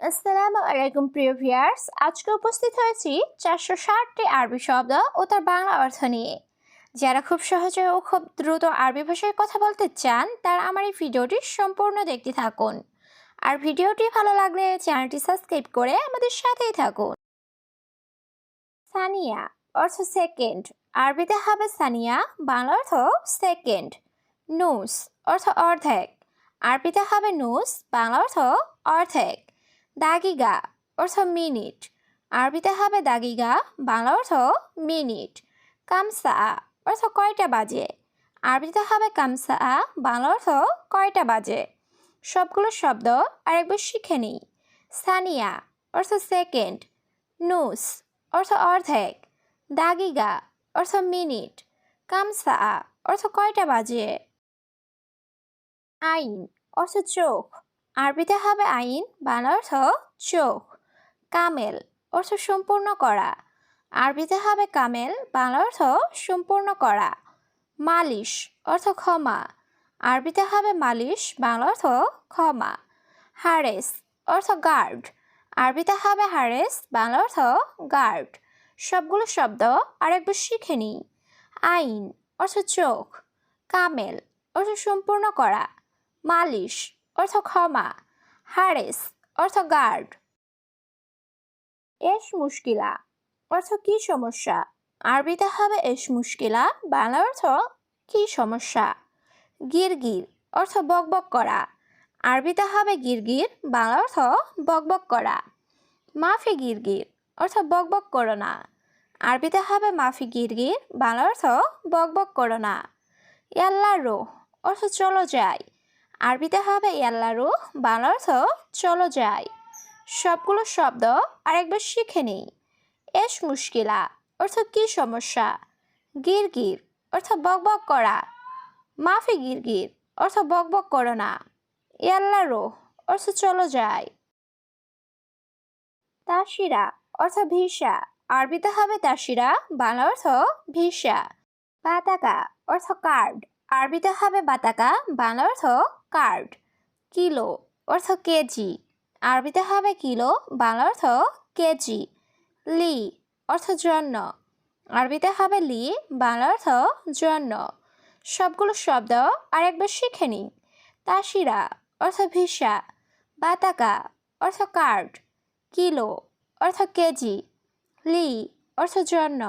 আসসালামু আলাইকুম প্রিয় ভিয়ার্স আজকে উপস্থিত হয়েছি চারশো ষাটটি আরবি শব্দ ও তার বাংলা অর্থ নিয়ে। যারা খুব সহজে ও খুব দ্রুত আরবি ভাষায় কথা বলতে চান, তারা আমার এই ভিডিওটি সম্পূর্ণ দেখতে থাকুন। আর ভিডিওটি ভালো লাগলে চ্যানেলটি সাবস্ক্রাইব করে আমাদের সাথেই থাকুন। সানিয়া, অর্থ সেকেন্ড। আরবিতে হবে সানিয়া, বাংলা অর্থ সেকেন্ড। নুস, অর্থ অর্ধেক। আরবিতে হবে নুস, বাংলা অর্থ অর্ধেক। দাগিগা অর্থ মিনিট। আরবিতে হবে দাগিগা বাংলা অর্থ মিনিট। কামসা, অর্থ কয়টা বাজে? আরবিতে হবে কামসা, বাংলা অর্থ কয়টা বাজে? সবগুলো শব্দ আরেকবার শিখে নিই। সানিয়া, অর্থ সেকেন্ড। নুস, অর্থ অর্ধেক। দাগিগা অর্থ মিনিট। কামসা, অর্থ কয়টা বাজে? আইন, অর্থ চোখ। আরবিতে হবে আইন বাংলা অর্থ চোখ। কামেল, অর্থ সম্পূর্ণ করা। আরবিতে হবে কামেল বাংলা অর্থ সম্পূর্ণ করা। মালিশ, অর্থ ক্ষমা। আরবিতে হবে মালিশ বাংলা অর্থ ক্ষমা। হারেস, অর্থ গার্ড। আরবিতে হবে হারেস বাংলা অর্থ গার্ড। সবগুলো শব্দ আরেকবার শিখে নিই। আইন, অর্থ চোখ। কামেল, অর্থ সম্পূর্ণ করা। মালিশ অর্থ ক্ষমা হারেস অর্থ গার্ড এস মুশকিলা, অর্থ কি সমস্যা? আরবিতে হবে এস মুশকিলা বাংলা অর্থ কি সমস্যা? গিরগির, অর্থ বকবক করা। আরবিতে হবে গিরগির বাংলা অর্থ বকবক করা। মাফি গিরগির, অর্থ বকবক করো না। আরবিতে হবে মাফি গিরগির বাংলা অর্থ বকবক করো না। ইয়াল্লা রো, অর্থ চলো যাই। আরবিতে হবে ইয়াল্লারু বাংলা অর্থ চলো যাই। সবগুলো শব্দ আরেকবার শিখে নিই। এস মুশকিলা, অর্থ কি সমস্যা? গির গিরগির, অর্থ বকবক করা। মাফি গিরগির, অর্থ বকবক করো না। ইয়াল্লারু অর্থ চলো যাই। তাসিরা, অর্থ ভিসা। আরবিতে হবে তাসিরা, বাংলা অর্থ ভিসা। পাতাকা অর্থ কার্ড। আরবিতে হবে বাতাকা, বাংলা অর্থ কার্ড কিলো অর্থ কেজি আরবিতে হবে কিলো বাংলা অর্থ কেজি লি অর্থ জন্য, আরবিতে হবে লি বাংলা অর্থ জন্য। সবগুলো শব্দ আরেকবার শিখে নিই। তাসিরা, অর্থ ভিসা, বাতাকা, অর্থ কার্ড কিলো অর্থ কেজি লি অর্থ জন্য।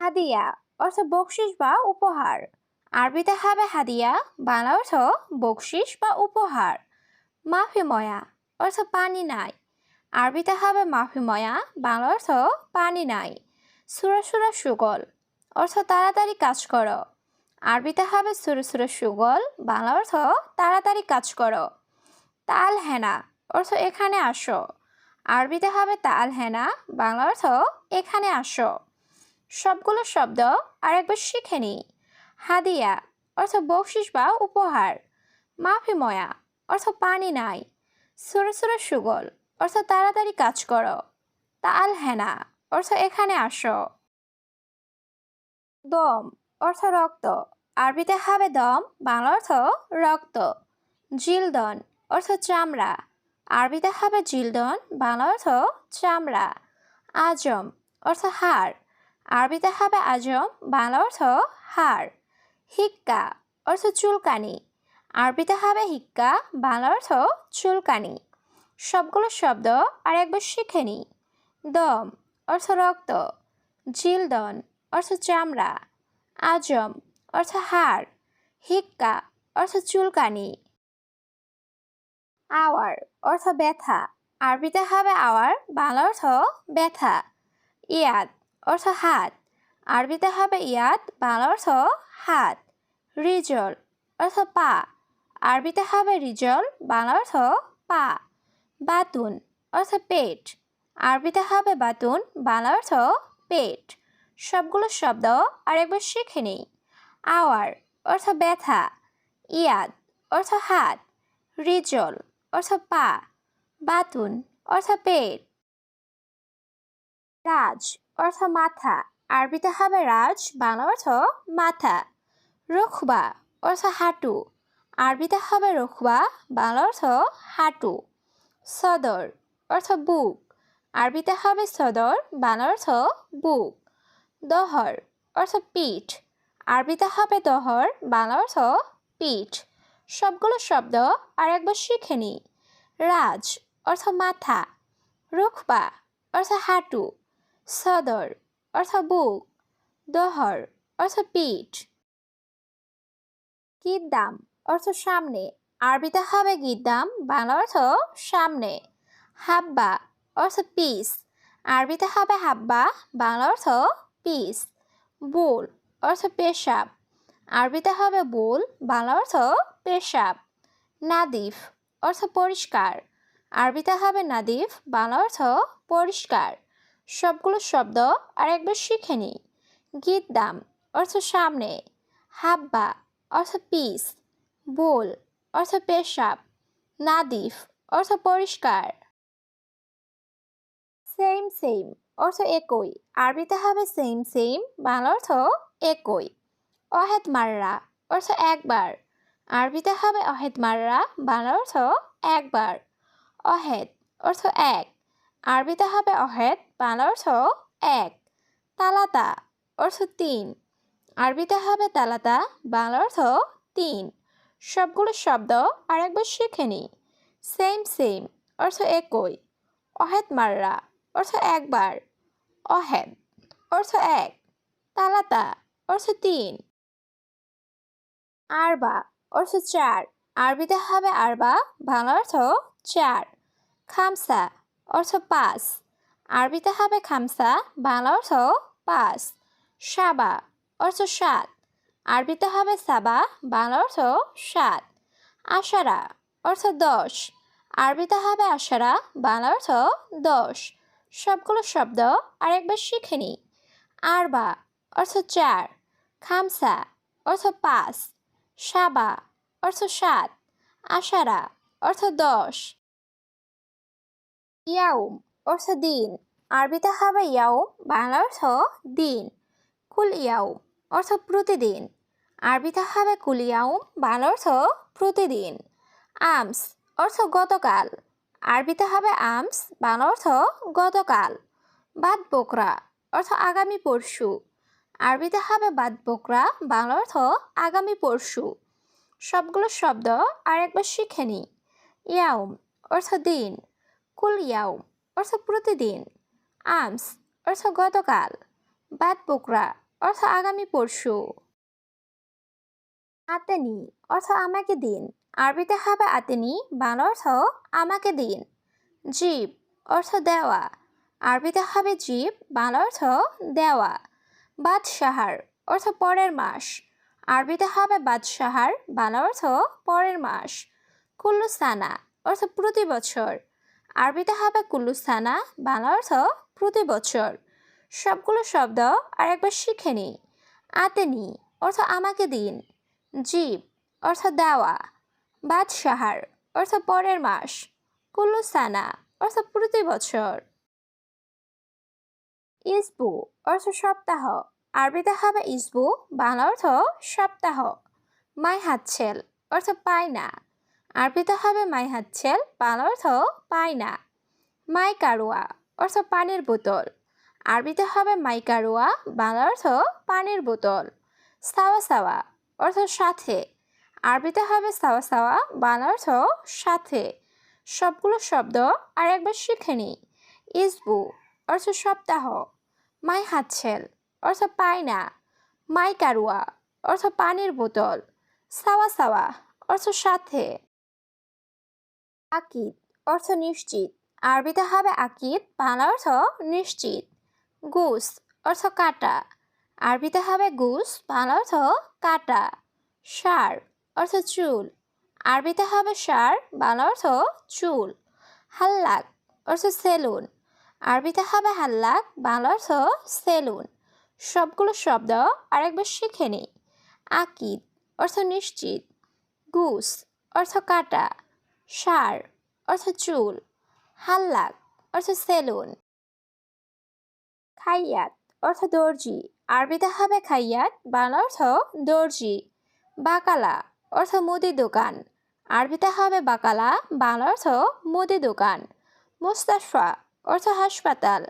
হাদিয়া, অর্থ বকশিস বা উপহার। আরবিতে হবে হাদিয়া, বাংলা অর্থ বকশিস বা উপহার। মাফিময়া অর্থ পানি নাই। আরবিতে হবে মাফিময়া বাংলা অর্থ পানি নাই। সুরা সুরা সুগল, অর্থ তাড়াতাড়ি কাজ করো। আরবিতে হবে সুরে সুরে সুগল, বাংলা অর্থ তাড়াতাড়ি কাজ করো। তাল হেনা, অর্থ এখানে আসো। আরবিতে হবে তাল হেনা, বাংলা অর্থ এখানে আসো। সবগুলো শব্দ আরেকবার শিখে নিই। হাদিয়া, অর্থ বকশিস বা উপহার। মাফিময়া অর্থ পানি নাই। সুরে সুরে সুগল, অর্থ তাড়াতাড়ি কাজ করো। তাল হেনা, অর্থ এখানে আসো। দম, অর্থ রক্ত। আরবিতে হবে দম, বাংলা অর্থ রক্ত। জিলদন, অর্থ চামড়া। আরবিতে হবে জিলদন, বাংলা অর্থ চামড়া। আজম, অর্থ হাড়। আরবিতে হবে আজম, বাংলা অর্থ হাড়। হিক্কা, অর্থ চুলকানি। আরবিতে হবে হিক্কা, বাংলা অর্থ চুলকানি। সবগুলো শব্দ আর একবার শিখে নিই দম, অর্থ রক্ত। জিলদন, অর্থ চামড়া। আজম, অর্থ হাড়। হিক্কা, অর্থ চুলকানি। আওয়ার, অর্থ ব্যথা। আরবিতে হবে আওয়ার, বাংলা অর্থ ব্যথা। ইয়াদ, অর্থ হাত। আরবিতে হবে ইয়াদ, বাংলা অর্থ হাত। রিজল অর্থ পা। আরবিতে হবে রিজল বাংলা অর্থ পা। বাতুন অর্থ পেট। আরবিতে হবে বাতুন বাংলা অর্থ পেট। সবগুলো শব্দ আরেকবার শিখে নিই। আওয়ার অর্থ ব্যথা। ইয়াদ অর্থ হাত। রিজল অর্থ পা। বাতুন অর্থ পেট। রাজ অর্থ মাথা। আরবিতে হবে রাজ বাংলা অর্থ মাথা। রুখবা অর্থ হাঁটু। আরবিতে হবে রুখবা, বাংলা অর্থ হাঁটু। সদর অর্থ বুক। আরবিতে হবে সদর, বাংলা অর্থ বুক। দহর অর্থ পিঠ। আরবিতে হবে দহর, বাংলা অর্থ পিঠ। সবগুলো শব্দ আর একবার শিখে নিই রাজ অর্থ মাথা। রুখবা অর্থ হাঁটু। সদর অর্থ বুক। দহর অর্থ পিঠ। গিদ্দাম অর্থ সামনে। আরবিতে হবে গিদ্দাম বাংলা অর্থ সামনে। হাব্বা, অর্থ পিস আরবিতে হবে হাব্বা, বাংলা অর্থ পিস বুল, অর্থ পেশাব। আরবিতে হবে বুল, বাংলা অর্থ পেশাব। নাদিফ, অর্থ পরিষ্কার। আরবিতে হবে নাদিফ, বাংলা অর্থ পরিষ্কার। সবগুলো শব্দ আর একবার শিখে নিই। গিদ্দাম অর্থ সামনে। হাব্বা অর্থ পিস বোল অর্থ পেশাব, নাদিফ অর্থ পরিষ্কার। সেম সেম অর্থ একই। আরবিতে হবে সেম সেম বাংলা অর্থ একই। অহেদ মাররা, অর্থ একবার। আরবিতে হবে অহেদ মাররা, বাংলা অর্থ একবার। অহেদ, অর্থ এক। আরবিতে হবে অহেদ, বাংলা অর্থ এক। তালাতা, অর্থ তিন। আরবিতে হবে তালাতা বাংলা অর্থ তিন। সবগুলো শব্দ আরেকবার শিখে নিই। সেম সেম অর্থ একই। অহেদ মাররা, অর্থ একবার। অহেদ, অর্থ এক। তালাতা, অর্থ তিন। আরবা, অর্থ চার। আরবিতে হবে আরবা, বাংলা অর্থ চার। খামসা, অর্থ পাঁচ। আরবিতে হবে খামসা, বাংলা অর্থ পাঁচ। সাবা অর্থ সাত। আরবিতে হবে সাবা বাংলা অর্থ সাত। আশারা, অর্থ দশ। আরবিতে হবে আশারা বাংলা অর্থ দশ। সবগুলো শব্দ আরেকবার শিখে নিই। আরবা, অর্থ চার। খামসা, অর্থ পাঁচ। সাবা, অর্থ সাত। আশারা, অর্থ দশ। ইয়াউম, অর্থ দিন। আরবিতে হবে ইয়াউম বাংলা অর্থ দিন। কুল ইয়াউম অর্থ প্রতিদিন। আরবিতে হবে কুল ইয়াউম বাংলা অর্থ প্রতিদিন। আমস, অর্থ গতকাল। আরবিতে হবে আমস, বাংলা অর্থ গতকাল। বাদ বকরা অর্থ আগামী পরশু। আরবিতে হবে বাদ বকরা বাংলা অর্থ আগামী পরশু। সবগুলো শব্দ আরেকবার শিখে নিই ইয়াউম, অর্থ দিন। কুল ইয়াউম অর্থ প্রতিদিন। আমস, অর্থ গতকাল। বাদ বকরা অর্থ আগামী পরশু। আতেনি, অর্থ আমাকে দিন। আরবিতে হবে আতেনি, বাংলা অর্থ আমাকে দিন। জীব, অর্থ দেওয়া। আরবিতে হবে জীব, বাংলা অর্থ দেওয়া। বাদশাহার, অর্থ পরের মাস। আরবিতে হবে বাদশাহার, বাংলা অর্থ পরের মাস। কুল্লুসানা অর্থ প্রতি বছর। আরবিতে হবে কুল্লুসানা বাংলা অর্থ প্রতি বছর। সবগুলো শব্দ আর একবার শিখে নিই। আতেনি অর্থ আমাকে দিন। জীব, অর্থ দেওয়া। বাদশাহার, অর্থ পরের মাস। কুল্লুসানা অর্থ প্রতি বছর। ইসবু, অর্থ সপ্তাহ। আরবিতে হবে ইসবু, বাংলা অর্থ সপ্তাহ। মাই হাতছেল অর্থ পায় না আরবিতে হবে মাই হাতছেল বাংলা অর্থ পায় না মাই কারুয়া অর্থ পানির বোতল। আরবিতে হবে মাই কারুয়া বাংলা অর্থ পানির বোতল। সাওয়া সাওয়া অর্থ সাথে। আরবিতে হবে সাওয়া সাওয়া, বাংলা অর্থ সাথে। সবগুলো শব্দ আর একবার শিখে নিই। ইসবু অর্থ সপ্তাহ। মাই হাতছেল অর্থ পায় না। মাই কারুয়া অর্থ পানির বোতল। সাওয়া সাওয়া অর্থ সাথে। আকিদ অর্থ নিশ্চিত। আরবিতে হবে আকিদ, বাংলা অর্থ নিশ্চিত। গুস অর্থ কাটা। আরবিতে হবে গুস, বাংলা অর্থ কাটা। সার অর্থ চুল। আরবিতে হবে সার, বাংলা অর্থ চুল। হাল্লাক অর্থ সেলুন। আরবিতে হবে হাল্লাক, বাংলা অর্থ সেলুন। সবগুলো শব্দ আরেকবার শিখে নিই। আকিদ অর্থ নিশ্চিত। গুস অর্থ কাটা। সার অর্থ চুল। হাল্লাক অর্থ সেলুন। খাইয়াত, অর্থ দর্জি। আরবিতে হবে খাইয়াত, বাংলা অর্থ দর্জি। বাকালা, অর্থ মুদি দোকান। আরবিতে হবে বাকালা, বাংলা অর্থ মুদি দোকান। মুস্তাশফা, অর্থ হাসপাতাল।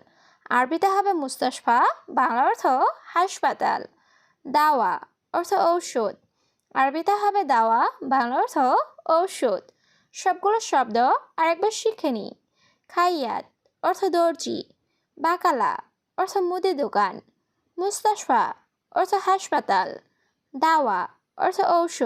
আরবিতে হবে মুস্তাশফা, বাংলা অর্থ হাসপাতাল। দাওয়া, অর্থ ঔষধ। আরবিতে হবে দাওয়া, বাংলা অর্থ ঔষধ। সবগুলো শব্দ আরেকবার শিখে নিই খাইয়াত, অর্থ দর্জি। বাকালা অর্থ মুদি দোকান মুস্তাশফা অর্থ হাসপাতাল দাওয়া অর্থ ঔষধ।